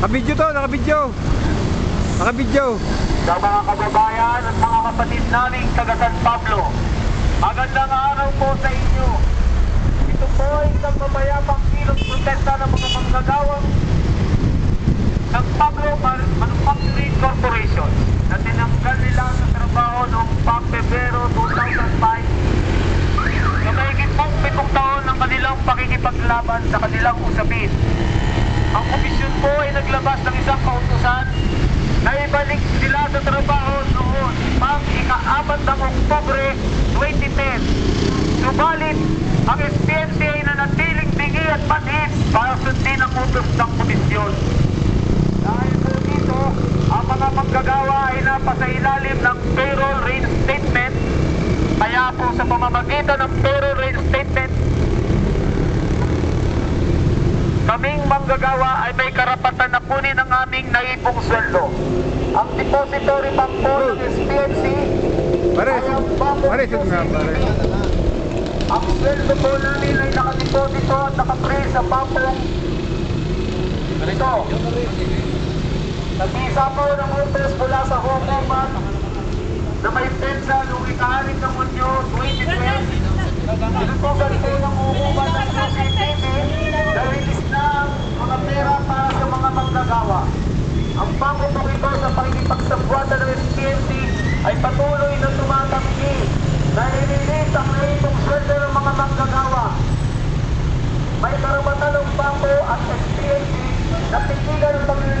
Naka-video to, naka-video. Naka-video. Sa mga kababayan at mga kapatid naming taga San Pablo, magandang araw po sa inyo. Ito po ay isang mamayapang kilong protesta ng mga manggagawang San Pablo Man- Manufacturing Corporation na tinanggal nila sa trabaho noong Pebrero 2005 na mahigit pong pitong taon ng kanilang pakikipaglaban sa kanilang usapin. Ang komisyon po ay naglabas ng isang kautusan na ibalik sila sa trabaho noon pang ika-apat ng Oktubre 2010. Subalit, ang SPNC ay nanatiling bingi at manhid para sundin ang utos ng komisyon. Dahil po dito, ang mga manggagawa ay napasa ilalim ng payroll reinstatement. Kaya po sa pamamagitan ng payroll reinstatement, kaming manggagawa ay may karapatan na kunin ang aming naipong sweldo. Ang depository bank po ng SPNC Pare, ay ang Bangko pare, pare. Ang sweldo po namin ay nakadeposito at nakaprint sa bangkong ito. Nag-isa po ng utos mula sa hukuman na may pensa noong ika-anim ng Hunyo 2012. Inutugan po ng hukuman ng CCTV na release na mga pera para sa mga manggagawa. Ang bangko po ito sa pakikipagsabwata ng SPNC ay patuloy na tumatanggi na inilit ang naitong sweldo. May karapatan ng bangko at SPNC na tigilan ang paglilinis